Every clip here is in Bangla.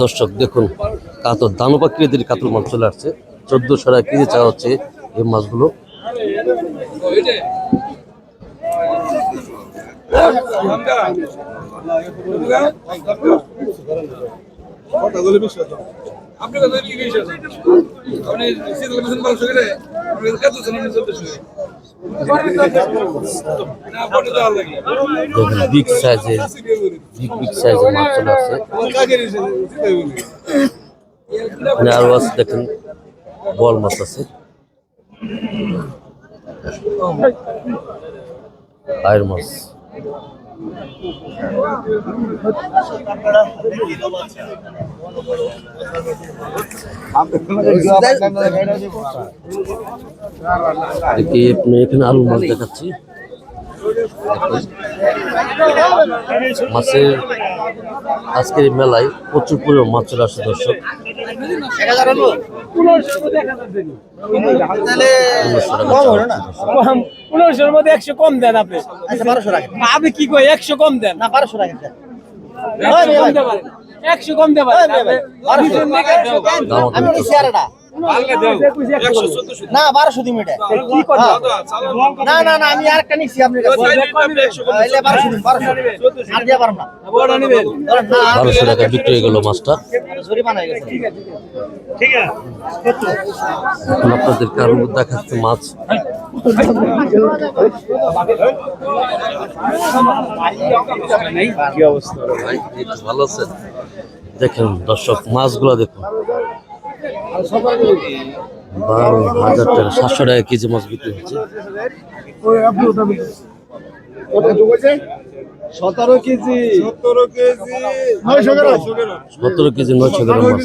দর্শক, দেখুন, কাতল দানবাকৃতির কাতল মাছ চলে আসছে। চোদ্দশো টাকা কেজি চাওয়া হচ্ছে এই মাছগুলো। কথা কি গেছে আপনি সিদ্ধ মেশিন ভালো শুয়ে আপনি কত জন চলতে শুয়ে না পড়ে তো আল্লাহ দেখুন বিগ সাইজের বিগ বিগ সাইজের মাছ চলে আসছে কাজে দিছে সিদ্ধ বলি এখানে আরও আছে দেখেন বল মাছ আছে আয়ের মাছ দেখি আপনি এখানে আলু মাছ দেখাচ্ছি। মাছের আজকের মেলায় প্রচুর পরিমাণ মাছ চলে আসে দর্শক। পনেরোশোর মধ্যে একশো কম দেন আপনি। আচ্ছা আপনি কি কই একশো কম দেন? না বারোশো রাখেন একশো কম দেবেন একশো কম দেবেন আমি নিচ্ছি আর এটা। না বারোশো দিন এটা। কি কথা না না না আমি আর একটা নিচ্ছি আপনার বারোশো দিন বারোশো আর দিয়ে পারব না। আর বারোশো টাকা বিক্রি হয়ে গেল মাছটা। জরিমানা এখন আপনাদের কারও দেখাচ্ছে মাছ। ভাই ভালো আছেন। দেখেন দর্শক মাছগুলো দেখুন। বারো হাজার টাকা সাতশো টাকা কেজি মাছ বিক্রি হচ্ছে। সতেরো কেজি। সতেরো কেজি। নয়শো গ্রাম। সতেরো কেজি নয়শো গ্রাম মাছ।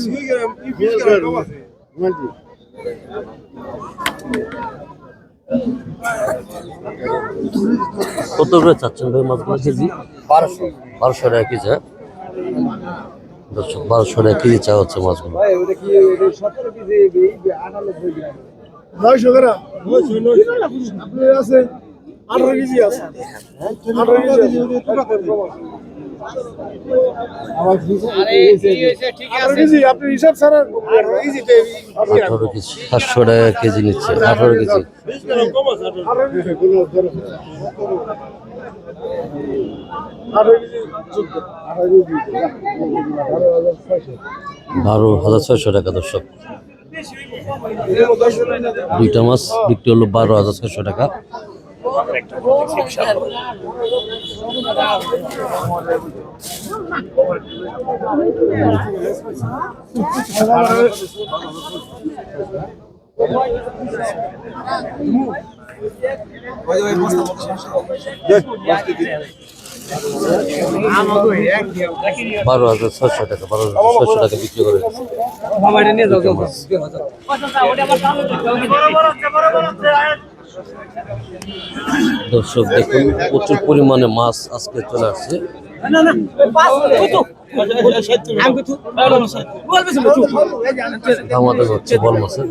কত করে চাচ্ছেন ভাই মাছগুলো কেজি? বারোশো। বারোশো টাকা কেজি হ্যাঁ? বারোশো টাকা কেজি চাওয়া হচ্ছে মাছগুলো। নয়শো গ্রাম? আছে? আঠারো কেজি আছে। আঠারো কেজি আপনি হিসাব ছাড়া আঠারো কেজি সাতশো টাকা কেজি নিচ্ছে আঠারো কেজি। বারো হাজার ছয়শো টাকা দর্শক। দুইটা মাছ বিক্রি হলো বারো হাজার ছয়শো টাকা। বারো হাজার ছয়শো টাকা, বারো হাজার ছয়শো টাকা বিক্রি করে। দর্শক, দেখুন, প্রচুর পরিমাণে মাছ আজকে চলে আসছে আমাদের হচ্ছে বল মাছের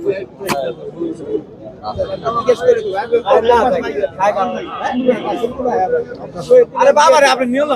আরে বাবা রে আপনি নিয়ে